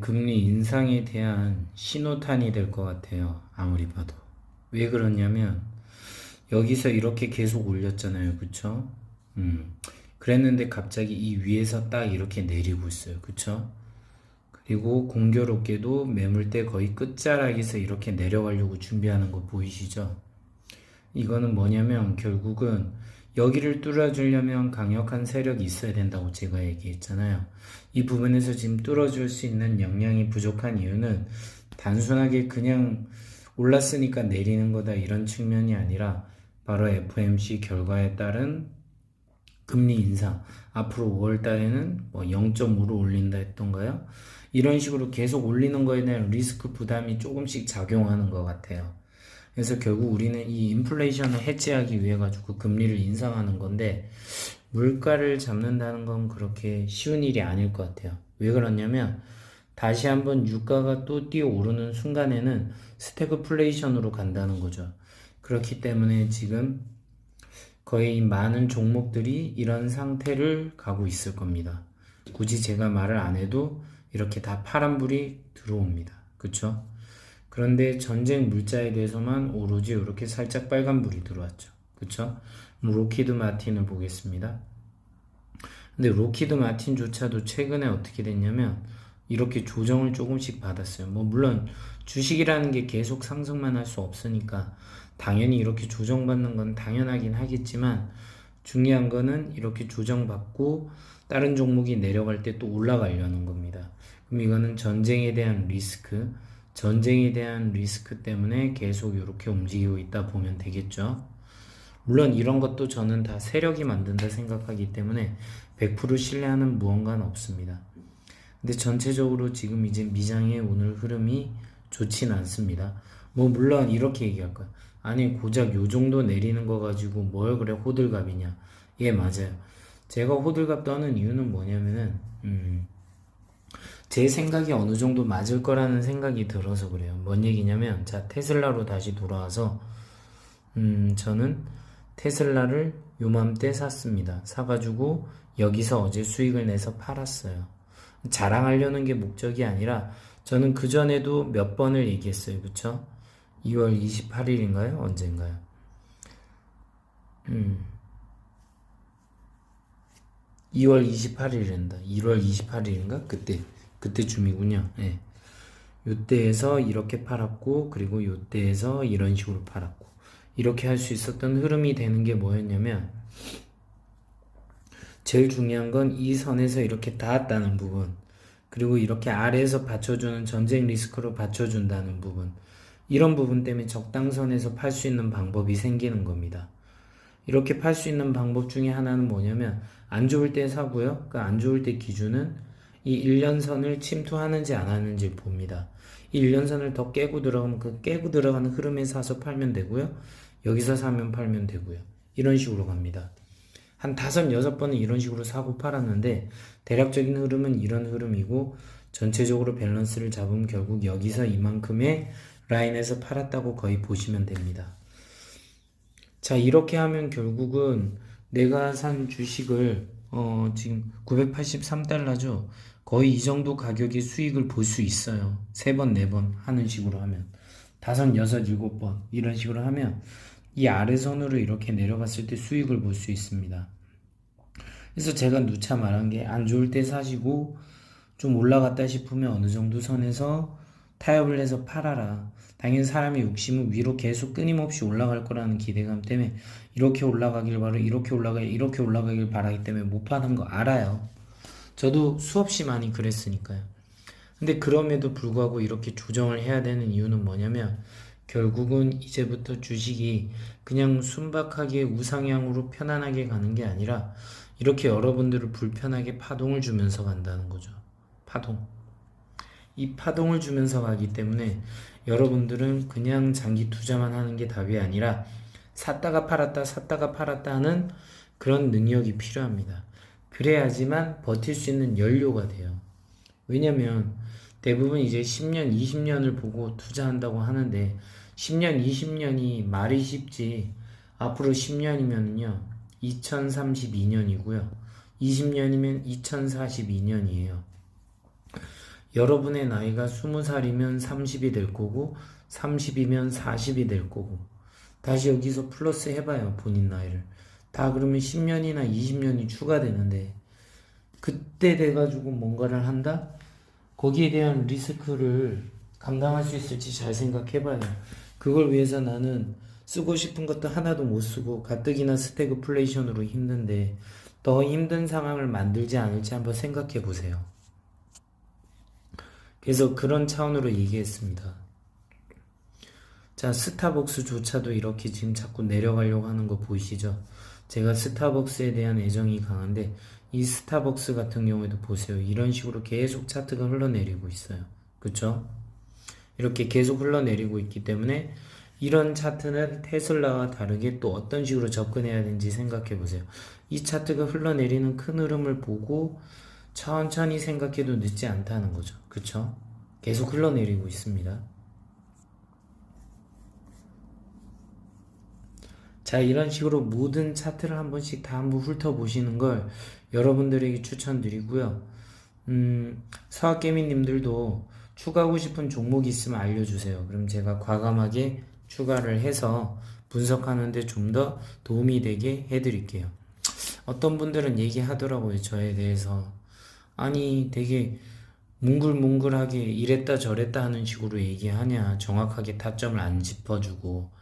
금리 인상에 대한 신호탄이 될 것 같아요. 아무리 봐도. 왜 그러냐면 여기서 이렇게 계속 올렸잖아요. 그쵸? 음. 그랬는데 갑자기 이 위에서 딱 이렇게 내리고 있어요. 그쵸? 그리고 공교롭게도 매물대 거의 끝자락에서 이렇게 내려가려고 준비하는 거 보이시죠? 이거는 뭐냐면 결국은 여기를 뚫어주려면 강력한 세력이 있어야 된다고 제가 얘기했잖아요. 이 부분에서 지금 뚫어줄 수 있는 역량이 부족한 이유는 단순하게 그냥 올랐으니까 내리는 거다 이런 측면이 아니라 바로 FMC 결과에 따른 금리 인상 앞으로 5월 달에는 뭐 0.5로 올린다 했던가요? 이런 식으로 계속 올리는 거에 대한 리스크 부담이 조금씩 작용하는 것 같아요. 그래서 결국 우리는 이 인플레이션을 해체하기 위해 가지고 금리를 인상하는 건데 물가를 잡는다는 건 그렇게 쉬운 일이 아닐 것 같아요. 왜 그러냐면 다시 한번 유가가 또 뛰어오르는 순간에는 스태그플레이션으로 간다는 거죠. 그렇기 때문에 지금 거의 많은 종목들이 이런 상태를 가고 있을 겁니다. 굳이 제가 말을 안 해도 이렇게 다 파란불이 들어옵니다. 그쵸? 그런데 전쟁 물자에 대해서만 오로지 이렇게 살짝 빨간불이 들어왔죠. 그쵸? 로키드 마틴을 보겠습니다. 근데 로키드 마틴조차도 최근에 어떻게 됐냐면 이렇게 조정을 조금씩 받았어요. 뭐 물론 주식이라는 게 계속 상승만 할 수 없으니까 당연히 이렇게 조정받는 건 당연하긴 하겠지만 중요한 거는 이렇게 조정받고 다른 종목이 내려갈 때 또 올라가려는 겁니다. 그럼 이거는 전쟁에 대한 리스크, 전쟁에 대한 리스크 때문에 계속 이렇게 움직이고 있다 보면 되겠죠. 물론 이런 것도 저는 다 세력이 만든다 생각하기 때문에 100% 신뢰하는 무언가는 없습니다. 근데 전체적으로 지금 이제 미장의 오늘 흐름이 좋진 않습니다. 뭐 물론 이렇게 얘기할 거야. 아니 고작 요 정도 내리는 거 가지고 뭘 그래 호들갑이냐. 예 맞아요. 제가 호들갑 떠는 이유는 뭐냐면은 음, 제 생각이 어느 정도 맞을 거라는 생각이 들어서 그래요. 뭔 얘기냐면 자 테슬라로 다시 돌아와서 음 저는 테슬라를 요맘때 샀습니다. 사가지고 여기서 어제 수익을 내서 팔았어요. 자랑하려는 게 목적이 아니라 저는 그 전에도 몇 번을 얘기했어요. 그쵸? 2월 28일인가요? 언젠가요? 음. 2월 28일인다. 1월 28일인가? 그때 그때쯤이군요. 예. 요때에서 이렇게 팔았고 그리고 요때에서 이런 식으로 팔았고 이렇게 할 수 있었던 흐름이 되는 게 뭐였냐면 제일 중요한 건 이 선에서 이렇게 닿았다는 부분 그리고 이렇게 아래에서 받쳐주는 전쟁 리스크로 받쳐준다는 부분 이런 부분 때문에 적당선에서 팔 수 있는 방법이 생기는 겁니다. 이렇게 팔 수 있는 방법 중에 하나는 뭐냐면 안 좋을 때 사고요. 그안 좋을 때 기준은 이 1년선을 침투하는지 안 하는지 봅니다. 이 1년선을 더 깨고 들어가면 그 깨고 들어가는 흐름에 사서 팔면 되고요. 여기서 사면 팔면 되고요. 이런 식으로 갑니다. 한 다섯 여섯 번은 이런 식으로 사고 팔았는데 대략적인 흐름은 이런 흐름이고 전체적으로 밸런스를 잡으면 결국 여기서 이만큼의 라인에서 팔았다고 거의 보시면 됩니다. 자 이렇게 하면 결국은 내가 산 주식을 어, 지금 983달러죠. 거의 이 정도 가격의 수익을 볼 수 있어요. 세 번, 네 번 하는 식으로 하면. 다섯, 여섯, 일곱 번 이런 식으로 하면 이 아래선으로 이렇게 내려갔을 때 수익을 볼 수 있습니다. 그래서 제가 누차 말한 게 안 좋을 때 사시고 좀 올라갔다 싶으면 어느 정도 선에서 타협을 해서 팔아라. 당연히 사람의 욕심은 위로 계속 끊임없이 올라갈 거라는 기대감 때문에 이렇게 올라가길 바라 이렇게 올라가 이렇게 올라가길 바라기 때문에 못 파는 거 알아요. 저도 수없이 많이 그랬으니까요. 근데 그럼에도 불구하고 이렇게 조정을 해야 되는 이유는 뭐냐면 결국은 이제부터 주식이 그냥 순박하게 우상향으로 편안하게 가는 게 아니라 이렇게 여러분들을 불편하게 파동을 주면서 간다는 거죠. 파동. 이 파동을 주면서 가기 때문에 여러분들은 그냥 장기 투자만 하는 게 답이 아니라 샀다가 팔았다 샀다가 팔았다 하는 그런 능력이 필요합니다. 그래야지만 버틸 수 있는 연료가 돼요. 왜냐면 대부분 이제 10년, 20년을 보고 투자한다고 하는데 10년, 20년이 말이 쉽지. 앞으로 10년이면요 2032년이고요. 20년이면 2042년이에요. 여러분의 나이가 20살이면 30이 될 거고 30이면 40이 될 거고. 다시 여기서 플러스 해봐요 본인 나이를 다 그러면 10년이나 20년이 추가되는데 그때 돼가지고 뭔가를 한다? 거기에 대한 리스크를 감당할 수 있을지 잘 생각해봐요 그걸 위해서 나는 쓰고 싶은 것도 하나도 못 쓰고 가뜩이나 스태그플레이션으로 힘든데 더 힘든 상황을 만들지 않을지 한번 생각해 보세요. 그래서 그런 차원으로 얘기했습니다. 자, 스타벅스조차도 이렇게 지금 자꾸 내려가려고 하는 거 보이시죠? 제가 스타벅스에 대한 애정이 강한데 이 스타벅스 같은 경우에도 보세요. 이런 식으로 계속 차트가 흘러내리고 있어요. 그쵸? 이렇게 계속 흘러내리고 있기 때문에 이런 차트는 테슬라와 다르게 또 어떤 식으로 접근해야 되는지 생각해 보세요. 이 차트가 흘러내리는 큰 흐름을 보고 천천히 생각해도 늦지 않다는 거죠. 그쵸? 계속 흘러내리고 있습니다. 자, 이런 식으로 모든 차트를 한 번씩 다 한번 훑어보시는 걸 여러분들에게 추천드리고요. 음, 서학개미님들도 추가하고 싶은 종목이 있으면 알려주세요. 그럼 제가 과감하게 추가를 해서 분석하는데 좀 더 도움이 되게 해드릴게요. 어떤 분들은 얘기하더라고요. 저에 대해서. 아니, 되게 뭉글뭉글하게 이랬다 저랬다 하는 식으로 얘기하냐. 정확하게 타점을 안 짚어주고.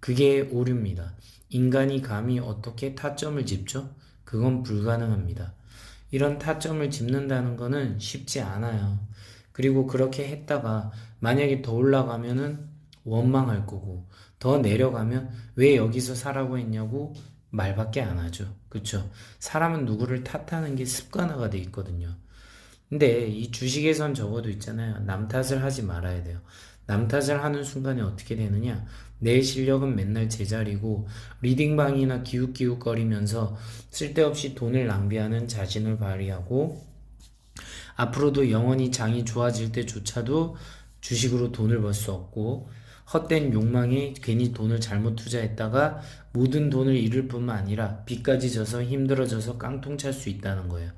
그게 오류입니다. 인간이 감히 어떻게 타점을 짚죠? 그건 불가능합니다. 이런 타점을 짚는다는 거는 쉽지 않아요. 그리고 그렇게 했다가 만약에 더 올라가면은 원망할 거고 더 내려가면 왜 여기서 사라고 했냐고 말밖에 안 하죠. 그쵸? 사람은 누구를 탓하는 게 습관화가 돼 있거든요. 근데 이 주식에선 적어도 있잖아요. 남 탓을 하지 말아야 돼요. 남 탓을 하는 순간에 어떻게 되느냐? 내 실력은 맨날 제자리고 리딩방이나 기웃기웃거리면서 쓸데없이 돈을 낭비하는 자신을 발휘하고 앞으로도 영원히 장이 좋아질 때조차도 주식으로 돈을 벌 수 없고 헛된 욕망에 괜히 돈을 잘못 투자했다가 모든 돈을 잃을 뿐만 아니라 빚까지 져서 힘들어져서 깡통 찰 수 있다는 거예요.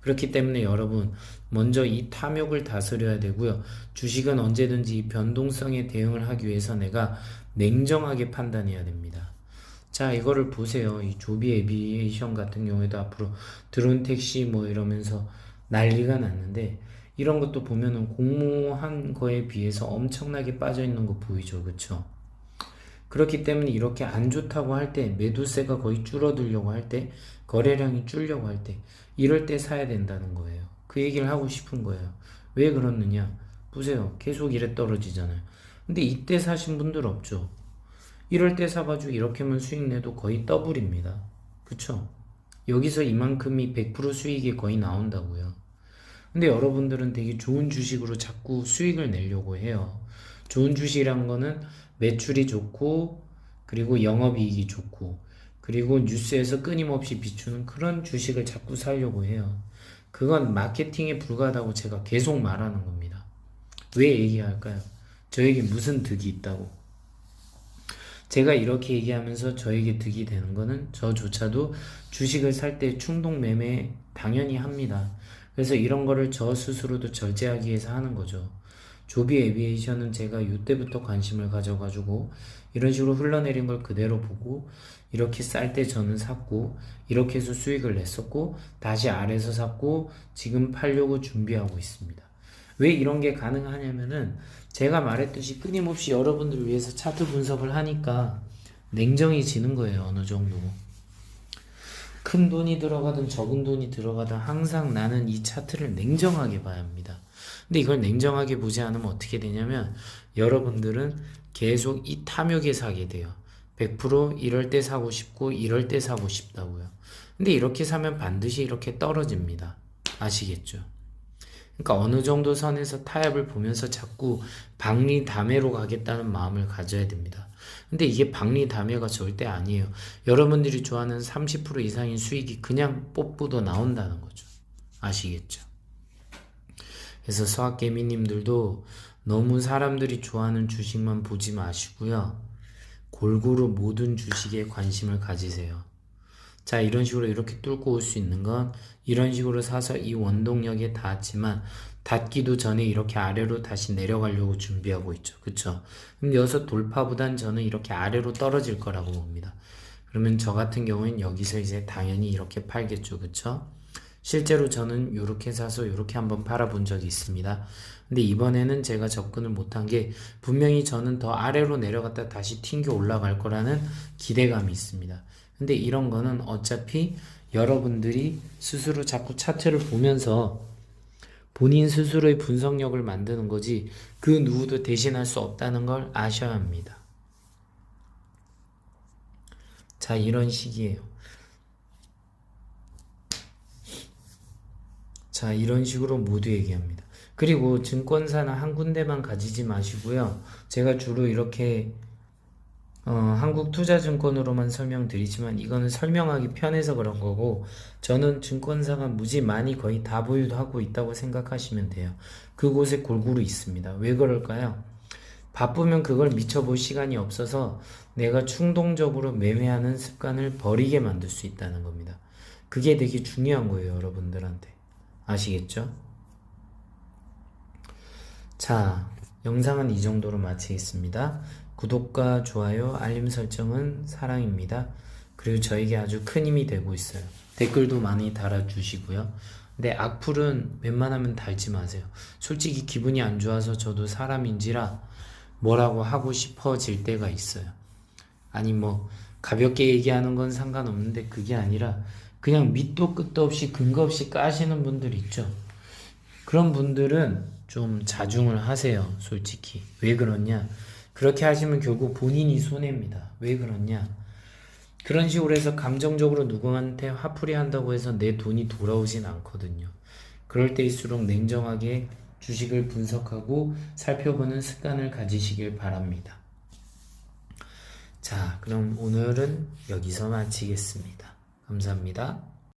그렇기 때문에 여러분 먼저 이 탐욕을 다스려야 되고요. 주식은 언제든지 이 변동성에 대응을 하기 위해서 내가 냉정하게 판단해야 됩니다. 자, 이거를 보세요. 이 조비 에비에이션 같은 경우에도 앞으로 드론 택시 뭐 이러면서 난리가 났는데 이런 것도 보면은 공모한 거에 비해서 엄청나게 빠져 있는 거 보이죠. 그쵸? 그렇기 때문에 이렇게 안 좋다고 할 때 매도세가 거의 줄어들려고 할 때 거래량이 줄려고 할 때 이럴 때 사야 된다는 거예요. 그 얘기를 하고 싶은 거예요. 왜 그렇느냐? 보세요. 계속 이래 떨어지잖아요. 근데 이때 사신 분들 없죠. 이럴 때 사가지고 이렇게만 수익 내도 거의 더블입니다. 그쵸? 여기서 이만큼이 100% 수익이 거의 나온다고요. 근데 여러분들은 되게 좋은 주식으로 자꾸 수익을 내려고 해요. 좋은 주식이란 거는 매출이 좋고, 그리고 영업이익이 좋고, 그리고 뉴스에서 끊임없이 비추는 그런 주식을 자꾸 사려고 해요. 그건 마케팅에 불과하다고 제가 계속 말하는 겁니다. 왜 얘기할까요? 저에게 무슨 득이 있다고. 제가 이렇게 얘기하면서 저에게 득이 되는 거는 저조차도 주식을 살 때 충동 매매 당연히 합니다. 그래서 이런 거를 저 스스로도 절제하기 위해서 하는 거죠. 조비 에비에이션은 제가 이때부터 관심을 가져가지고 이런 식으로 흘러내린 걸 그대로 보고 이렇게 쌀 때 저는 샀고 이렇게 해서 수익을 냈었고 다시 아래서 샀고 지금 팔려고 준비하고 있습니다. 왜 이런 게 가능하냐면은 제가 말했듯이 끊임없이 여러분들을 위해서 차트 분석을 하니까 냉정해지는 거예요 어느 정도. 큰 돈이 들어가든 적은 돈이 들어가든 항상 나는 이 차트를 냉정하게 봐야 합니다. 근데 이걸 냉정하게 보지 않으면 어떻게 되냐면 여러분들은 계속 이 탐욕에 사게 돼요. 100% 이럴 때 사고 싶고 이럴 때 사고 싶다고요. 근데 이렇게 사면 반드시 이렇게 떨어집니다. 아시겠죠? 그러니까 어느 정도 선에서 타협을 보면서 자꾸 박리담회로 가겠다는 마음을 가져야 됩니다. 근데 이게 박리담회가 절대 아니에요. 여러분들이 좋아하는 30% 이상의 수익이 그냥 뽑고도 나온다는 거죠. 아시겠죠? 그래서 서학개미님들도 너무 사람들이 좋아하는 주식만 보지 마시고요. 골고루 모든 주식에 관심을 가지세요. 자, 이런 식으로 이렇게 뚫고 올 수 있는 건 이런 식으로 사서 이 원동력에 닿았지만 닫기도 전에 이렇게 아래로 다시 내려가려고 준비하고 있죠. 그쵸? 그럼 여기서 돌파보단 저는 이렇게 아래로 떨어질 거라고 봅니다. 그러면 저 같은 경우엔 여기서 이제 당연히 이렇게 팔겠죠. 그쵸? 실제로 저는 이렇게 사서 이렇게 한번 팔아본 적이 있습니다. 근데 이번에는 제가 접근을 못한 게 분명히 저는 더 아래로 내려갔다 다시 튕겨 올라갈 거라는 기대감이 있습니다. 근데 이런 거는 어차피 여러분들이 스스로 자꾸 차트를 보면서 본인 스스로의 분석력을 만드는 거지 그 누구도 대신할 수 없다는 걸 아셔야 합니다. 자, 이런 식이에요. 자, 이런 식으로 모두 얘기합니다. 그리고 증권사는 한 군데만 가지지 마시고요. 제가 주로 이렇게 어, 한국투자증권으로만 설명드리지만 이거는 설명하기 편해서 그런 거고 저는 증권사가 무지 많이 거의 다 보유하고 있다고 생각하시면 돼요. 그곳에 골고루 있습니다. 왜 그럴까요? 바쁘면 그걸 미쳐볼 시간이 없어서 내가 충동적으로 매매하는 습관을 버리게 만들 수 있다는 겁니다. 그게 되게 중요한 거예요, 여러분들한테. 아시겠죠? 자, 영상은 이 정도로 마치겠습니다. 구독과 좋아요, 알림 설정은 사랑입니다. 그리고 저에게 아주 큰 힘이 되고 있어요. 댓글도 많이 달아주시고요. 근데 악플은 웬만하면 달지 마세요. 솔직히 기분이 안 좋아서 저도 사람인지라 뭐라고 하고 싶어질 때가 있어요. 아니 뭐 가볍게 얘기하는 건 상관없는데 그게 아니라 그냥 밑도 끝도 없이 근거 없이 까시는 분들 있죠. 그런 분들은 좀 자중을 하세요. 솔직히. 왜 그러냐? 그렇게 하시면 결국 본인이 손해입니다. 왜 그러냐? 그런 식으로 해서 감정적으로 누구한테 화풀이 한다고 해서 내 돈이 돌아오진 않거든요. 그럴 때일수록 냉정하게 주식을 분석하고 살펴보는 습관을 가지시길 바랍니다. 자, 그럼 오늘은 여기서 마치겠습니다. 감사합니다.